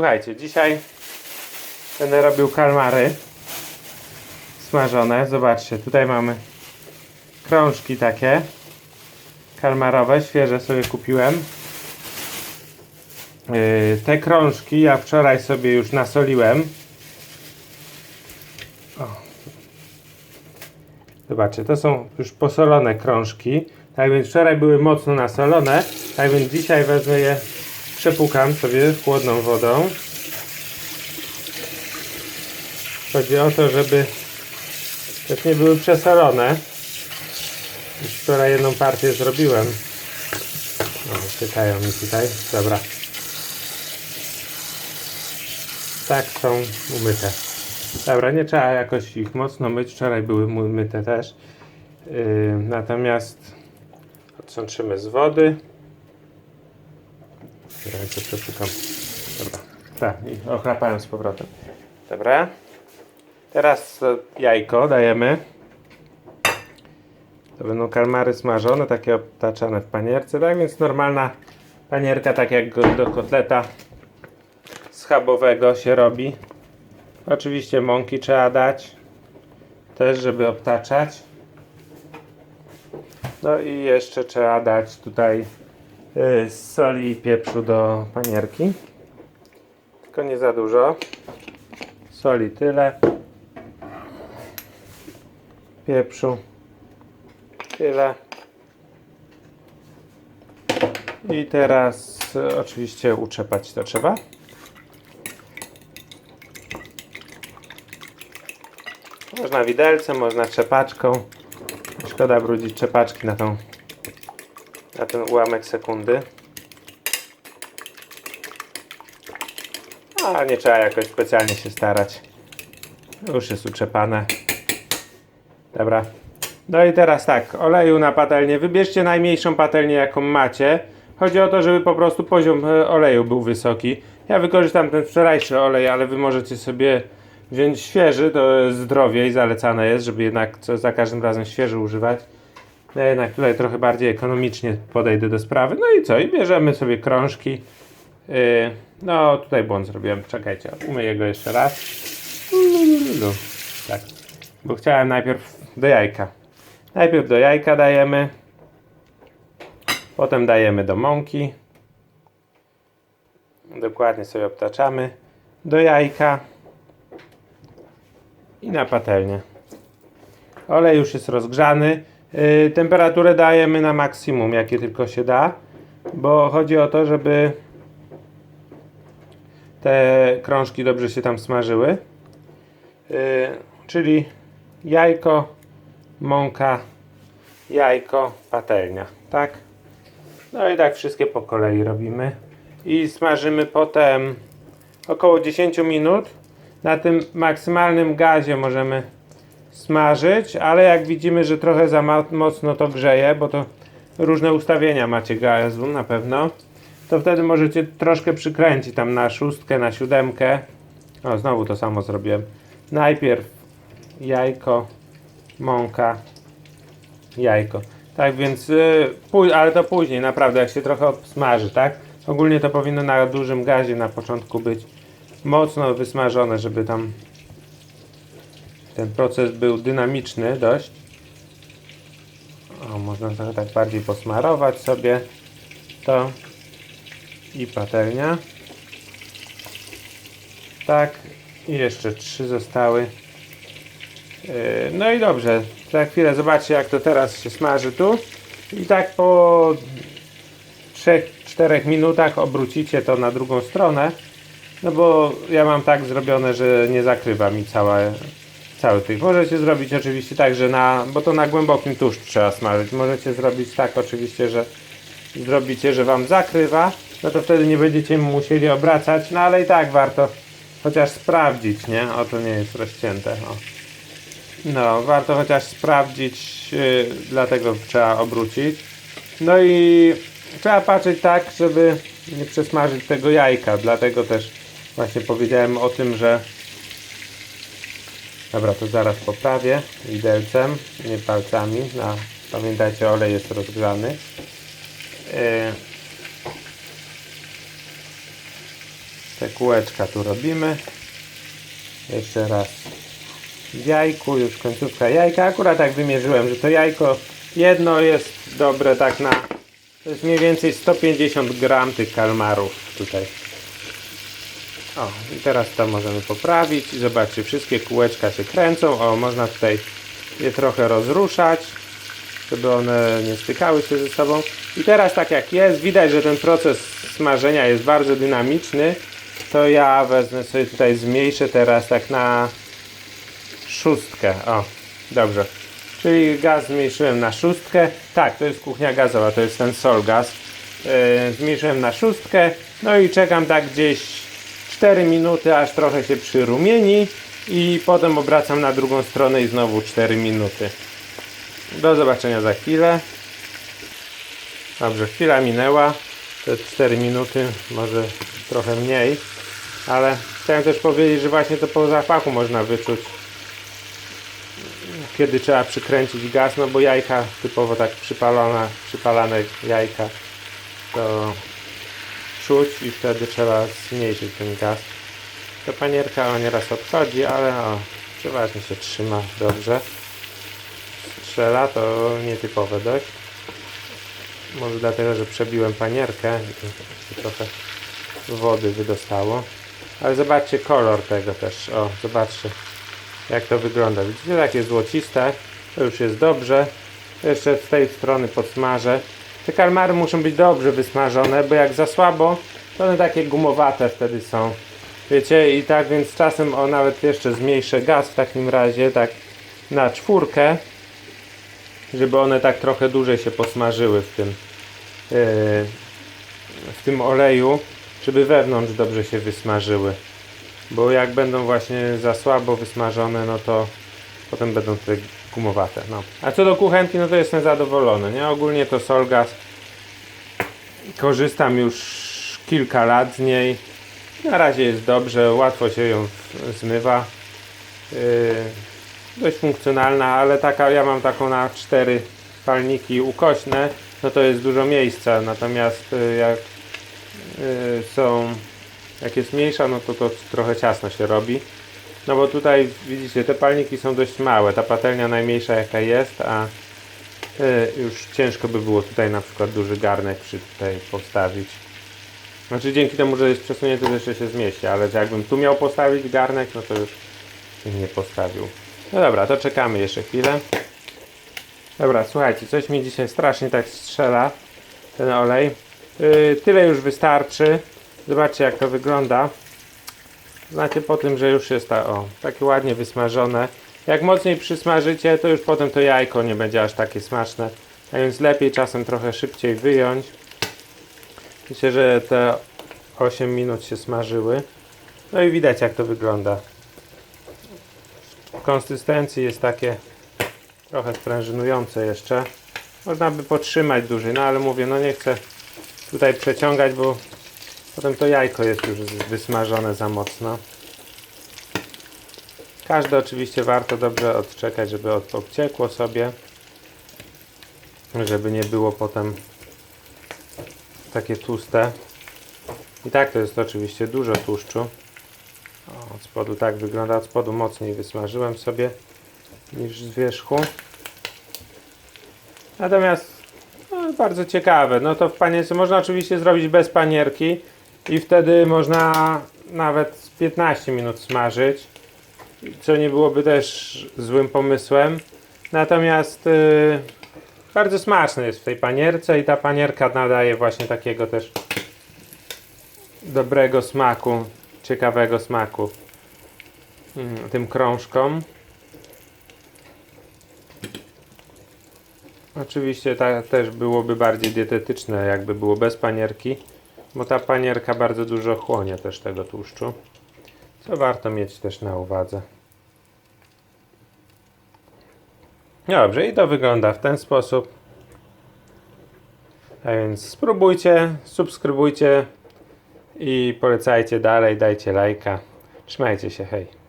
Słuchajcie, dzisiaj będę robił kalmary smażone. Zobaczcie, tutaj mamy krążki takie kalmarowe, świeże sobie kupiłem. Yy, te krążki ja wczoraj sobie już nasoliłem. O. Zobaczcie, to są już posolone krążki. Tak więc wczoraj były mocno nasolone, tak więc dzisiaj wezmę je, przepukam sobie chłodną wodą. Chodzi o to, żeby też nie były przesolone. Już wczoraj jedną partię zrobiłem. O, pytają mi tutaj. Dobra. Tak są umyte. Dobra, nie trzeba jakoś ich mocno myć. Wczoraj były myte też. Yy, natomiast odsączymy z wody. Ręce przepukam. Dobra. Tak, i ochlapałem z powrotem. Dobra. Teraz e, jajko dajemy. To będą kalmary smażone, takie obtaczane w panierce. Tak więc normalna panierka, tak jak do kotleta schabowego się robi. Oczywiście mąki trzeba dać. Też, żeby obtaczać. No i jeszcze trzeba dać tutaj soli i pieprzu do panierki. Tylko nie za dużo. Soli tyle. Pieprzu tyle. I teraz y, oczywiście utrzepać to trzeba. Można widelcem, można trzepaczką. Szkoda brudzić trzepaczki na tą na ten ułamek sekundy. A nie trzeba jakoś specjalnie się starać. Już jest utrzepane. Dobra. No i teraz tak, oleju na patelnię. Wybierzcie najmniejszą patelnię, jaką macie. Chodzi o to, żeby po prostu poziom e, oleju był wysoki. Ja wykorzystam ten wczorajszy olej, ale wy możecie sobie wziąć świeży, to zdrowiej zalecane jest, żeby jednak co, za każdym razem świeży używać. Ja jednak tutaj trochę bardziej ekonomicznie podejdę do sprawy. No i co? I bierzemy sobie krążki. Yy, no tutaj błąd zrobiłem. Czekajcie, umyję go jeszcze raz. Lulu. Tak. Bo chciałem najpierw do jajka. Najpierw do jajka dajemy. Potem dajemy do mąki. Dokładnie sobie obtaczamy. Do jajka. I na patelnię. Olej już jest rozgrzany. Yy, temperaturę dajemy na maksimum, jakie tylko się da, bo chodzi o to, żeby te krążki dobrze się tam smażyły. Yy, czyli jajko, mąka, jajko, patelnia, tak? No i tak wszystkie po kolei robimy. I smażymy potem około 10 minut. Na tym maksymalnym gazie możemy smażyć, ale jak widzimy, że trochę za mocno to grzeje, bo to różne ustawienia macie gazu na pewno, to wtedy możecie troszkę przykręcić tam na szóstkę, na siódemkę. O, znowu to samo zrobiłem. Najpierw jajko, mąka, jajko. Tak więc, yy, ale to później, naprawdę, jak się trochę obsmaży, tak? Ogólnie to powinno na dużym gazie na początku być mocno wysmażone, żeby tam ten proces był dynamiczny dość. O, można trochę tak bardziej posmarować sobie to i patelnia. Tak, i jeszcze trzy zostały. Yy, No i dobrze, za chwilę zobaczcie jak to teraz się smaży tu. I tak po 3-4 minutach obrócicie to na drugą stronę. No bo ja mam tak zrobione, że nie zakrywa mi cała, cały tych. Możecie zrobić oczywiście tak, że na, bo to na głębokim tłuszczu trzeba smażyć. Możecie zrobić tak oczywiście, że zrobicie, że wam zakrywa, no to wtedy nie będziecie musieli obracać, no ale i tak warto chociaż sprawdzić, nie? O, to nie jest rozcięte, o. No, warto chociaż sprawdzić, yy, dlatego trzeba obrócić. No i trzeba patrzeć tak, żeby nie przesmażyć tego jajka, dlatego też właśnie powiedziałem o tym, że Dobra, to zaraz poprawię widelcem, nie palcami. No, pamiętajcie, olej jest rozgrzany. Yy, Te kółeczka tu robimy. Jeszcze raz w jajku, już końcówka jajka. Akurat tak wymierzyłem, że to jajko jedno jest dobre tak na... To jest mniej więcej 150 gram tych kalmarów tutaj. O, i teraz to możemy poprawić. Zobaczcie, wszystkie kółeczka się kręcą. O, można tutaj je trochę rozruszać, żeby one nie stykały się ze sobą. I teraz tak jak jest, widać, że ten proces smażenia jest bardzo dynamiczny. To ja wezmę sobie tutaj, zmniejszę teraz tak na szóstkę. O, dobrze. Czyli gaz zmniejszyłem na szóstkę. Tak, to jest kuchnia gazowa, to jest ten sol gaz. Yy, zmniejszyłem na szóstkę. No i czekam tak gdzieś 4 minuty, aż trochę się przyrumieni. I potem obracam na drugą stronę i znowu 4 minuty. Do zobaczenia za chwilę. Dobrze, chwila minęła. Te 4 minuty, może trochę mniej. Ale chciałem też powiedzieć, że właśnie to po zapachu można wyczuć kiedy trzeba przykręcić gaz, no bo jajka typowo tak przypalone, przypalane jajka to czuć i wtedy trzeba zmniejszyć ten gaz. Ta panierka o nieraz odchodzi, ale o, przeważnie się trzyma dobrze. Strzela to nietypowe dość. Może dlatego, że przebiłem panierkę i trochę wody wydostało. Ale zobaczcie kolor tego też. O, zobaczcie jak to wygląda. Widzicie, takie złociste, to już jest dobrze. Jeszcze z tej strony podsmażę. Te kalmary muszą być dobrze wysmażone, bo jak za słabo, to one takie gumowate wtedy są. Wiecie, i tak więc czasem o nawet jeszcze zmniejszę gaz w takim razie, tak na czwórkę, żeby one tak trochę dłużej się posmażyły w tym, yy, w tym oleju, żeby wewnątrz dobrze się wysmażyły. Bo jak będą właśnie za słabo wysmażone, no to potem będą te gumowate. No. A co do kuchenki, no to jestem zadowolony. Nie? Ogólnie to Solgas korzystam już kilka lat z niej. Na razie jest dobrze, łatwo się ją zmywa. Yy, dość funkcjonalna, ale taka, ja mam taką na cztery palniki ukośne, no to jest dużo miejsca. Natomiast yy, jak yy, są jak jest mniejsza, no to to trochę ciasno się robi. No bo tutaj widzicie, te palniki są dość małe. Ta patelnia najmniejsza jaka jest, a y, już ciężko by było tutaj na przykład duży garnek przy tutaj postawić. Znaczy dzięki temu, że jest przesunięty, to jeszcze się zmieści, ale jakbym tu miał postawić garnek, no to już bym nie postawił. No dobra, to czekamy jeszcze chwilę. Dobra, słuchajcie, coś mi dzisiaj strasznie tak strzela ten olej. Yy, tyle już wystarczy. Zobaczcie jak to wygląda. Znacie po tym, że już jest ta, o, takie ładnie wysmażone. Jak mocniej przysmażycie, to już potem to jajko nie będzie aż takie smaczne. A więc lepiej czasem trochę szybciej wyjąć. Myślę, że te 8 minut się smażyły. No i widać jak to wygląda. W konsystencji jest takie trochę sprężynujące jeszcze. Można by potrzymać dłużej, no ale mówię, no nie chcę tutaj przeciągać, bo Potem to jajko jest już wysmażone za mocno. Każde oczywiście warto dobrze odczekać, żeby obciekło sobie. Żeby nie było potem takie tłuste. I tak to jest oczywiście dużo tłuszczu. O, od spodu tak wygląda. Od spodu mocniej wysmażyłem sobie niż z wierzchu. Natomiast no, bardzo ciekawe. No to w panierce można oczywiście zrobić bez panierki i wtedy można nawet z 15 minut smażyć, co nie byłoby też złym pomysłem. Natomiast yy, bardzo smaczne jest w tej panierce i ta panierka nadaje właśnie takiego też dobrego smaku, ciekawego smaku mm, tym krążkom. Oczywiście ta, też byłoby bardziej dietetyczne, jakby było bez panierki, bo ta panierka bardzo dużo chłonie też tego tłuszczu, co warto mieć też na uwadze. Dobrze, i to wygląda w ten sposób. A więc spróbujcie, subskrybujcie i polecajcie dalej, dajcie lajka. Trzymajcie się, hej.